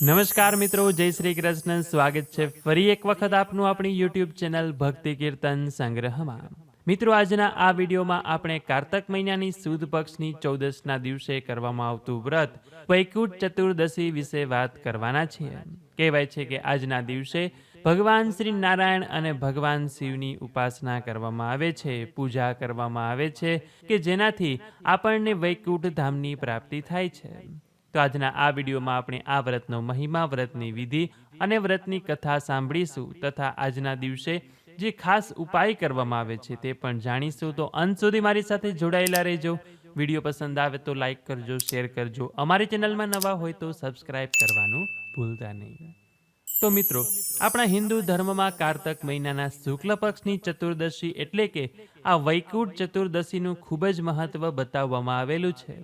નમસ્કાર મિત્રો, જય શ્રી કૃષ્ણ. સ્વાગત છે ફરી એક વખત આપનું આપણી યુટ્યુબ ચેનલ ભક્તિ કીર્તન સંગ્રહમાં. મિત્રો, આજના આ વિડીયોમાં આપણે કારતક મહિનાની સુદ પક્ષની ચૌદશના દિવસે કરવામાં આવતું વ્રત, વૈકુંઠ ચતુર્દશી વિશે વાત કરવાના છીએ. કહેવાય છે કે આજના દિવસે ભગવાન શ્રી નારાયણ અને ભગવાન શિવની ઉપાસના કરવામાં આવે છે, પૂજા કરવામાં આવે છે, કે જેનાથી આપણને વૈકુંઠ ધામની પ્રાપ્તિ થાય છે. તો આજના આ વિડીયોમાં આપણે આ વ્રતનો મહિમા, વ્રતની વિધિ અને વ્રતની કથા સાંભળીશું તથા આજના દિવસે જે ખાસ ઉપાય કરવામાં આવે છે તે પણ જાણીશું. તો અંત સુધી મારી સાથે જોડાયેલા રહેજો. વીડિયો પસંદ આવે તો લાઈક કરજો, શેર કરજો. અમારી ચેનલમાં નવા હોય તો સબસ્ક્રાઇબ કરવાનું ભૂલતા નહીં. તો મિત્રો, આપણા હિન્દુ ધર્મમાં કારતક મહિનાના શુક્લ પક્ષની ચતુર્દશી એટલે કે આ વૈકુંઠ ચતુર્દશીનું ખૂબ જ મહત્વ બતાવવામાં આવેલું છે.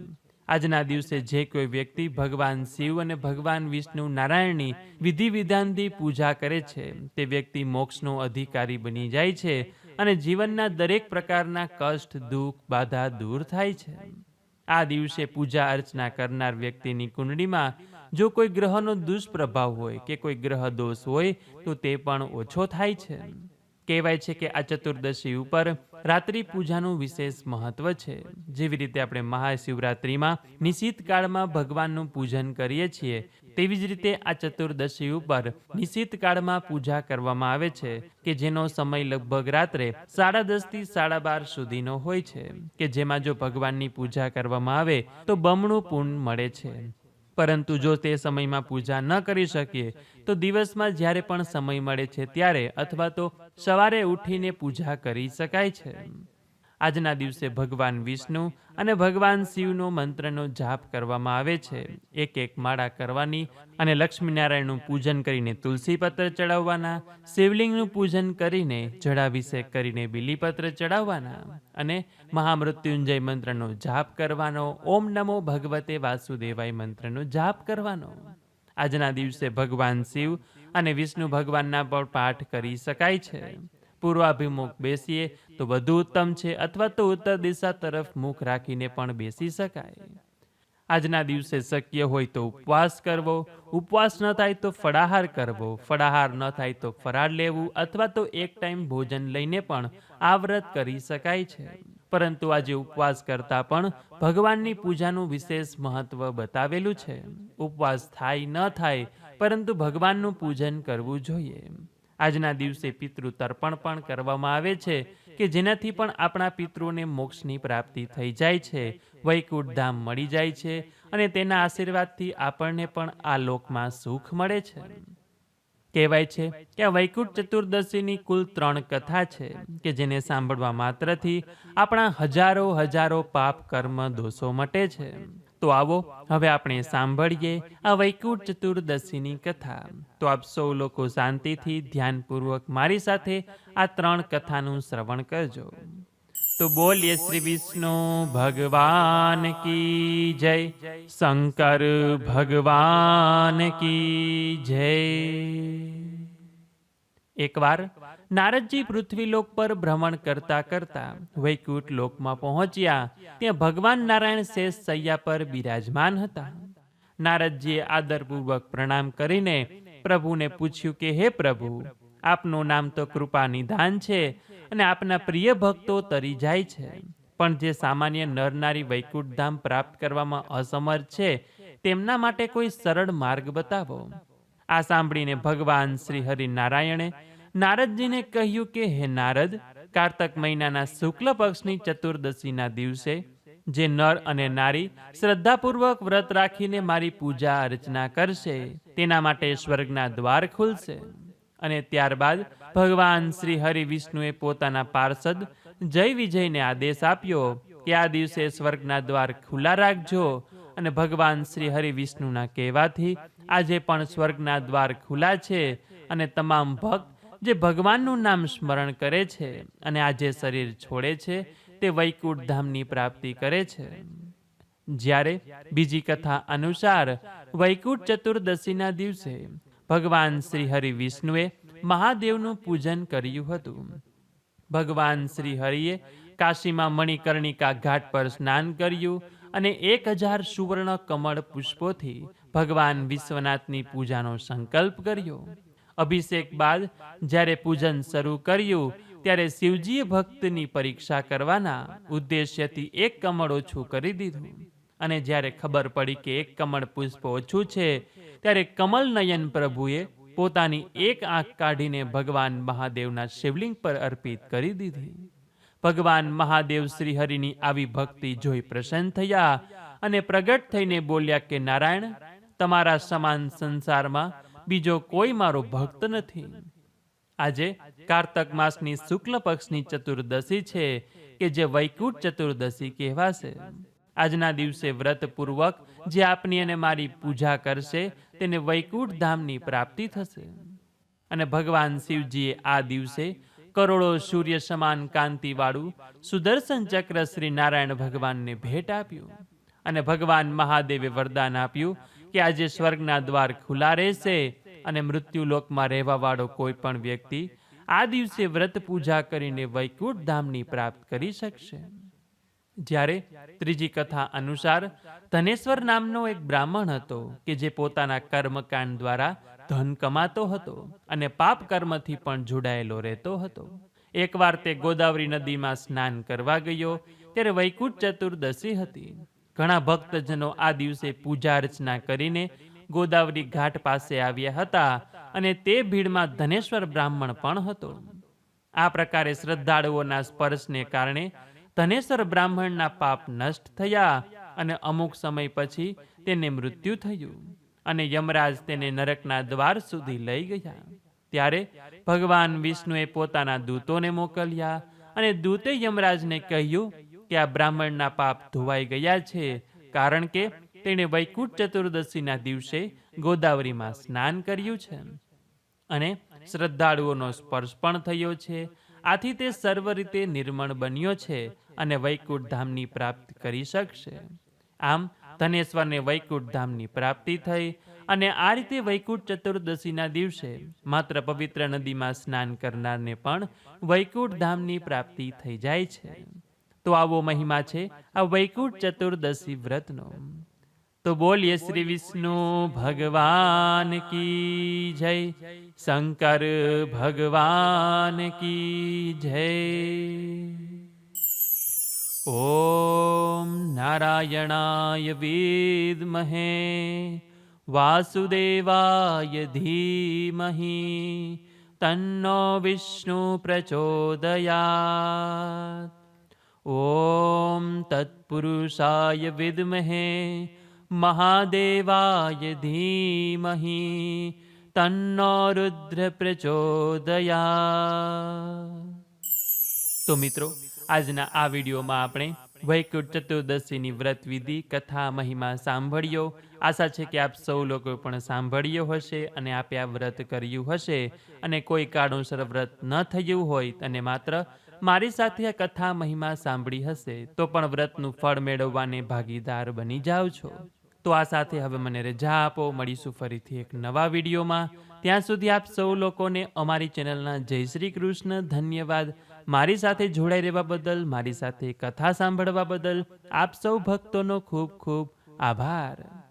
આજના દિવસે જે કોઈ વ્યક્તિ ભગવાન શિવ અને ભગવાન વિષ્ણુ નારાયણની વિધિ વિધાનથી પૂજા કરે છે, તે વ્યક્તિ મોક્ષનો અધિકારી બની જાય છે અને જીવનના દરેક પ્રકારના કષ્ટ, દુઃખ, બાધા દૂર થાય છે. આ દિવસે પૂજા અર્ચના કરનાર વ્યક્તિની કુંડળીમાં જો કોઈ ગ્રહનો દુષ્પ્રભાવ હોય કે કોઈ ગ્રહ દોષ હોય, તો તે પણ ઓછો થાય છે. કહેવાય છે કે આ ચતુર્દશી ઉપર રાત્રિ પૂજાનું વિશેષ મહત્વ છે. જેવી રીતે આપણે મહાશિવરાત્રિમાં નિશ્ચિત કાળમાં ભગવાનનું પૂજન કરીએ છીએ, તેવી જ રીતે આ ચતુર્દશી ઉપર નિશિત કાળમાં પૂજા કરવામાં આવે છે, કે જેનો સમય લગભગ રાત્રે સાડા દસથી સાડા બાર સુધીનો હોય છે, કે જેમાં જો ભગવાનની પૂજા કરવામાં આવે તો બમણું પૂર્ણ મળે છે. પરંતુ જો તે સમયમાં પૂજા ન કરી શકીએ, તો દિવસમાં જ્યારે પણ સમય મળે છે ત્યારે અથવા તો સવારે ઉઠીને પૂજા કરી શકાય છે. આજના દિવસે ભગવાન વિષ્ણુ અને ભગવાન શિવનો મંત્રનો જાપ કરવામાં આવે છે. એક એક માળા કરવાની અને લક્ષ્મીનારાયણનું પૂજન કરીને તુલસી પત્ર ચડાવવાના, શિવલિંગનું પૂજન કરીને જળાભિષેક કરીને બિલીપત્ર ચડાવવાના અને મહામૃત્યુંજય મંત્રનો જાપ કરવાનો, ઓમ નમો ભગવતે વાસુદેવાય મંત્રનો જાપ કરવાનો. આજના દિવસે ભગવાન શિવ અને વિષ્ણુ ભગવાનના પણ પાઠ કરી શકાય છે. પૂર્વાભિમુખ બેસીએ તો વધુ ઉત્તમ છે અથવા તો ઉત્તર દિશા તરફ મુખ રાખીને પણ બેસી શકાય. આજના દિવસે શક્ય હોય તો ઉપવાસ કરવો. ઉપવાસ ન થાય તો ફળાહાર કરવો. ફળાહાર ન થાય તો ફરાળ લેવું અથવા તો એક ટાઈમ ભોજન લઈને પણ આ વ્રત કરી શકાય છે. પરંતુ આજે ઉપવાસ કરતા પણ ભગવાનની પૂજાનું વિશેષ મહત્વ બતાવેલું છે. ઉપવાસ થાય ન થાય પરંતુ ભગવાનનું પૂજન કરવું જોઈએ. આજના દિવસે પિતૃ તર્પણ પણ કરવામાં આવે છે કે જેનાથી પણ આપણા પિતૃને મોક્ષની પ્રાપ્તિ થઈ જાય છે, વૈકુંઠ ધામ મળી જાય છે અને તેના આશીર્વાદથી આપણને પણ આ લોકમાં સુખ મળે છે. કહેવાય છે કે આ ચતુર્દશીની કુલ ત્રણ કથા છે કે જેને સાંભળવા માત્રથી આપણા હજારો હજારો પાપ કર્મ દોષો મટે છે. તો આવો, હવે આપણે સાંભળીએ આ વૈકુંઠ ચતુર્દશીની કથા. તો આપ સૌ લોકો શાંતિથી ધ્યાનપૂર્વક મારી સાથે આ ત્રણ કથાનું શ્રવણ કરજો. તો બોલીએ શ્રી વિષ્ણુ, ભગવાન કી જય. શંકર, ભગવાન કી જય. એકવાર, નારદજી પૃથ્વીલોક પર ભ્રમણ કરતા કરતા વૈકુંઠ લોકમાં પહોંચ્યા. ત્યાં ભગવાન નારાયણ શેષ સૈયા પર બિરાજમાન હતા. નારદજીએ આદરપૂર્વક પ્રણામ કરીને પ્રભુને પૂછ્યું કે, હે પ્રભુ, આપનું નામ તો કૃપા નિધાન છે અને આપના પ્રિય ભક્તો તરી જાય છે. પણ જે સામાન્ય નરનારી વૈકુંઠ ધામ પ્રાપ્ત કરવામાં અસમર્થ છે, તેમના માટે કોઈ સરળ માર્ગ બતાવો. આ સાંભળીને ભગવાન શ્રી હરિનારાયણે નારદજીને કહ્યું કે, હે નારદ, કારતક મહિનાના શુક્લ પક્ષની ચતુર્દશીના દિવસે જે નર અને નારી શ્રદ્ધાપૂર્વક વ્રત રાખીને મારી પૂજા અર્ચના કરશે, તેના માટે સ્વર્ગના દ્વાર ખુલશે. અને ત્યારબાદ ભગવાન શ્રી હરિ વિષ્ણુએ પોતાના પાર્ષદ જય વિજયને આદેશ આપ્યો કે આ દિવસે સ્વર્ગના દ્વાર ખુલ્લા રાખજો અને ભગવાન શ્રી હરિ વિષ્ણુના કહેવાથી આજે પણ સ્વર્ગના દ્વાર ખુલ્લા છે અને તમામ ભક્ત જે ભગવાનનું નામ સ્મરણ કરે છે અને આજે શરીર છોડે છે, તે વૈકુંઠ ધામની પ્રાપ્તિ કરે છે. જ્યારે બીજી કથા અનુસાર વૈકુંઠ ચતુર્દશીના દિવસે ભગવાન શ્રી હરિ વિષ્ણુએ મહાદેવનું પૂજન કર્યું હતું. ભગવાન શ્રી હરિએ કાશીમાં મણિકર્ણિકા ઘાટ પર સ્નાન કર્યું અને એક હજાર સુવર્ણ કમળ પુષ્પોથી ભગવાન વિશ્વનાથની પૂજાનો સંકલ્પ કર્યો. અભિષેક બાદ જ્યારે પૂજન શરૂ કર્યું, ત્યારે શિવજીએ ભક્તની પરીક્ષા કરવાના ઉદ્દેશ્યથી એક કમળ ઓછું કરી દીધું. અને જ્યારે ખબર પડી કે એક કમળ પુષ્પ ઓછું છે, ત્યારે કમલ નયન પ્રભુએ પોતાની એક આંખ કાઢીને ભગવાન મહાદેવના શિવલિંગ પર અર્પિત કરી દીધી. ભગવાન મહાદેવ શ્રી હરિની આવી ભક્તિ જોઈ પ્રસન્ન થયા અને પ્રગટ થઈને બોલ્યા કે, નારાયણ તમારા સમાન સંસારમાં બીજો કોઈ મારો ભક્ત નથી. આજે કારતક માસની શુક્લ પક્ષની ચતુર્દશી છે કે જે વૈકુંઠ ચતુર્દશી કહેવાશે. આજના દિવસે વ્રતપૂર્વક જે આપની અને મારી પૂજા કરશે તેને વૈકુંઠ ધામની પ્રાપ્તિ થશે. અને ભગવાન શિવજીએ આ દિવસે કરોડો સૂર્ય સમાન કાંતિવાળું સુદર્શન ચક્ર શ્રી નારાયણ ભગવાનને ભેટ આપ્યું. અને ભગવાન મહાદેવે વરદાન આપ્યું કે આજે સ્વર્ગના દ્વાર ખુલ્લા રહેશે અને મૃત્યુલોકમાં રહેવાવાળો કોઈ પણ વ્યક્તિ આ દિવસે વ્રત પૂજા કરીને વૈકુંઠ ધામની પ્રાપ્ત કરી શકશે. જ્યારે ત્રીજી કથા અનુસાર ધનેશ્વર નામનો એક બ્રાહ્મણ હતો કે જે પોતાના કર્મકાંડ દ્વારા ધન કમાતો હતો અને પાપ કર્મથી પણ જોડાયેલો રહેતો હતો. એકવાર તે ગોદાવરી નદીમાં સ્નાન કરવા ગયો, ત્યારે વૈકુંઠ ચતુર્દશી હતી. ઘણા ભક્તજનો આ દિવસે પૂજા અર્ચના કરીને ગોદાવરી ઘાટ પાસે આવ્યા હતા અને તે ભીડમાં ધનેશ્વર બ્રાહ્મણ પણ હતો. આ પ્રકારે શ્રદ્ધાળુઓના સ્પર્શને કારણે ધનેશ્વર બ્રાહ્મણના પાપ નષ્ટ થયા અને અમુક સમય પછી તેને મૃત્યુ થયું અને યમરાજ તેને નરકના દ્વાર સુધી લઈ ગયા. ત્યારે ભગવાન વિષ્ણુએ પોતાના દૂતોને મોકલ્યા અને દૂતે યમરાજને કહ્યું કે આ બ્રાહ્મણના પાપ ધોવાઈ ગયા છે, કારણ કે તેણે વૈકુંઠ ચતુર્દશીના દિવસે ગોદાવરીમાં સ્નાન કર્યું છે. અને શ્રદ્ધાળુઓનો સ્પર્શ પણ થયો છે. આથી તે સર્વ રીતે નિર્મળ બન્યો છે અને વૈકુંઠ ધામની પ્રાપ્તિ કરી શકશે. આમ ધનેશ્વરને વૈકુંઠ ધામની પ્રાપ્તિ થઈ અને આ રીતે વૈકુંઠ ચતુર્દશીના દિવસે માત્ર પવિત્ર નદીમાં સ્નાન કરનારને પણ વૈકુંઠ ધામની પ્રાપ્તિ થઈ જાય છે. તો આવો મહિમા છે, આ વૈકુંઠ ચતુર્દશી વ્રતનો. તો બોલીએ શ્રી વિષ્ણુ, ભગવાન કી જય. શંકર, ભગવાન કી જય. ઓમ નારાયણાય વિદ્મહે. વાસુદેવાય ધીમહિ. તન્નો વિષ્ણુ પ્રચોદયાત. ઓમ તત્પુરુષાય વિદ્મહે મહાદેવાય ધીમહી તન્નો રુદ્ર પ્રચોદયા તો મિત્રો આજના આ વિડીયોમાં આપણે વૈકુંઠ ચતુર્દશીની વ્રત વિધિ કથા મહિમા સાંભળ્યો આશા છે કે આપ સૌ લોકો પણ સાંભળ્યો હશે અને આપે આ વ્રત કર્યું હશે અને કોઈ કારણોસર વ્રત ન થયું હોય અને માત્ર મારી સાથે આ કથા મહિમા સાંભળી હશે, તો પણ વ્રતનું ફળ મેળવવાને ભાગીદાર બની જાઓ છો. તો આ સાથે હવે મને રજા આપો, મળીશું ફરીથી એક નવા વિડીયોમાં. ત્યાં સુધી આપ સૌ લોકોને અમારી ચેનલના જય શ્રી કૃષ્ણ, ધન્યવાદ. મારી સાથે જોડાઈ રહેવા બદલ, મારી સાથે કથા સાંભળવા બદલ આપ સૌ ભક્તોનો ખૂબ ખૂબ આભાર.